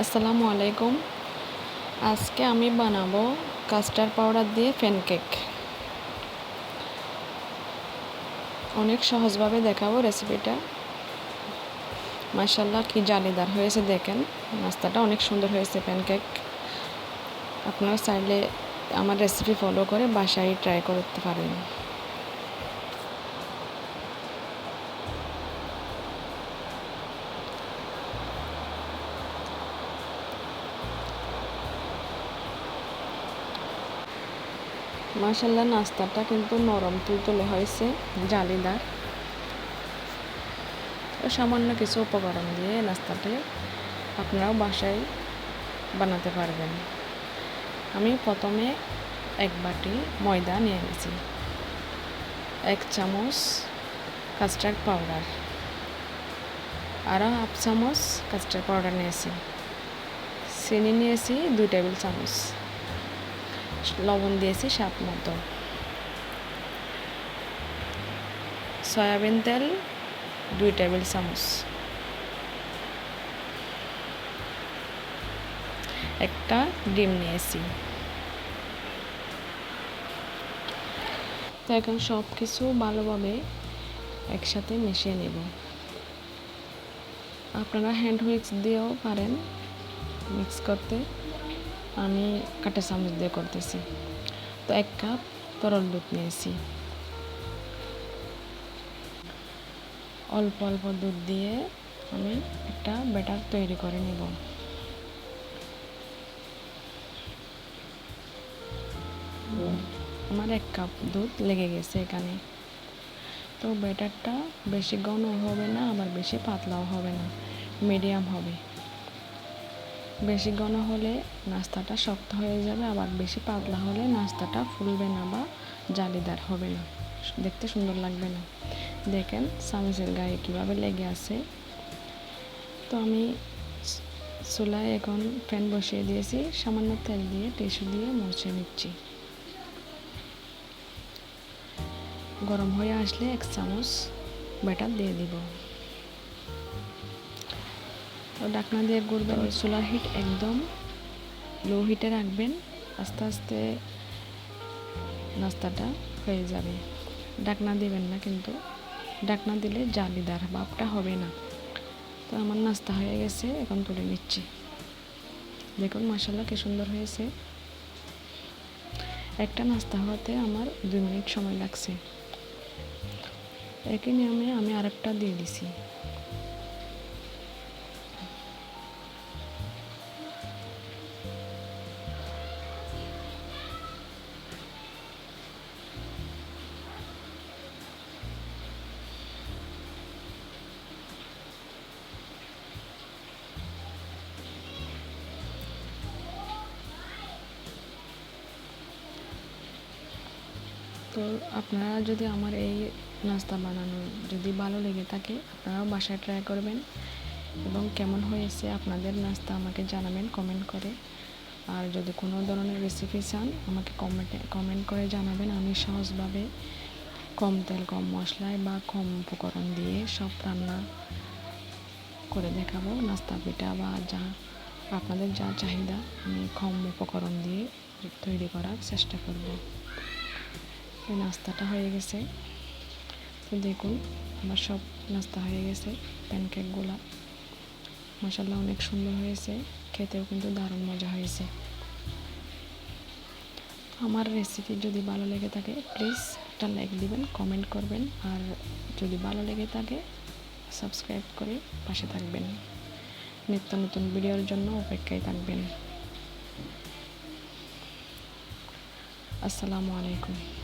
আসসালামু আলাইকুম। আজকে আমি বানাবো কাস্টার্ড পাউডার দিয়ে প্যানকেক অনেক সহজভাবে দেখাবো রেসিপিটা মাসাল্লাহ কি জালিদার হয়েছে দেখেন। নাস্তাটা অনেক সুন্দর হয়েছে প্যানকেক আপনারা চাইলে আমার রেসিপি ফলো করে বাসায় ট্রাই করতে পারেন। মাসাল্লাহ নাস্তাটা কিন্তু নরম তুলতুলে হয়েছে, জালিদার। সামান্য কিছু উপকরণ দিয়ে নাস্তাটি আপনারাও বাসায় বানাতে পারবেন। আমি প্রথমে এক বাটি ময়দা নিয়ে নিয়েছি, এক চামচ কাস্টার্ড পাউডার, আরও হাফ চামচ কাস্টার্ড পাউডার নিয়েছি, চিনি নিয়েছি দুই টেবিল চামচ। লবণ দিয়েছি, স্বাদ মতো। সয়াবিন তেল, দুই টেবিল চামচ। একটা ডিম নিয়েছি। তো এখন সব কিছু ভালোভাবে একসাথে মিশিয়ে নেব। আপনারা হ্যান্ড হুইক্স দিয়েও পারেন মিক্স করতে। আমি কাঁটা চামচ দিয়ে করতেছি। তো এক কাপ তরল দুধ নিয়েছি। অল্প অল্প দুধ দিয়ে আমি একটা ব্যাটার তৈরি করে নেব। আমার এক কাপ দুধ লেগে গেছে এখানে। তো ব্যাটারটা বেশি ঘন হবে না, আবার বেশি পাতলাও হবে না, মিডিয়াম হবে। বেশি ঘন হলে নাস্তাটা শক্ত হয়ে যাবে, আবার বেশি পাতলা হলে নাস্তাটা ফুলবে না বা জালিদার হবে না। দেখতে সুন্দর লাগবে না। দেখেন চামচের গায়ে কীভাবে লেগে আছে। তো আমি চুলায় এখন ফ্যান বসিয়ে দিয়েছি, সামান্য তেল দিয়ে, টিস্যু দিয়ে মুছে নিচ্ছি। গরম হয়ে আসলে এক চামচ ব্যাটার দিয়ে দিব। ডাকনা দিয়ে গুড়বেন চুলার হিট একদম। লো হিটে রাখবেন আস্তে আস্তে নাস্তাটা হয়ে যাবে। ডাকনা দিবেন না কিন্তু। ডাকনা দিলে জালিদার ভাবটা হবে না। তো আমার নাস্তা হয়ে গেছে এখন তুলে নিচ্ছি। দেখুন মশলা কি সুন্দর হয়েছে। একটা নাস্তা হওয়াতে আমার দুই মিনিট সময় লাগছে। একই নিয়মে আমি আরেকটা দিয়ে দিছি। তো আপনারা যদি আমার এই নাস্তা বানানো যদি ভালো লেগে থাকে, আপনারাও বাসায় ট্রাই করবেন। এবং কেমন হয়েছে আপনাদের নাস্তা আমাকে জানাবেন কমেন্ট করে। আর যদি কোনো ধরনের রেসিপি চান, আমাকে কমেন্টে কমেন্ট করে জানাবেন। আমি সহজভাবে কম তেল, কম মশলায় বা কম উপকরণ দিয়ে সব রান্না করে দেখাবো। নাস্তা পিঠা বা যা, আপনাদের যা চাহিদা, আমি কম উপকরণ দিয়ে তৈরি করার চেষ্টা করব। নাস্তাটা হয়ে গেছে। তো দেখুন, আমার সব নাস্তা হয়ে গেছে, প্যানকেকগুলো। মশাল্লা অনেক সুন্দর হয়েছে, খেতেও কিন্তু দারুণ মজা হয়েছে। আমার রেসিপি যদি ভালো লেগে থাকে প্লিজ একটা লাইক দিবেন কমেন্ট করবেন, আর যদি ভালো লেগে থাকে সাবস্ক্রাইব করে পাশে থাকবেন। নিত্য নতুন ভিডিওর জন্য অপেক্ষায় থাকবেন। আসসালামু আলাইকুম।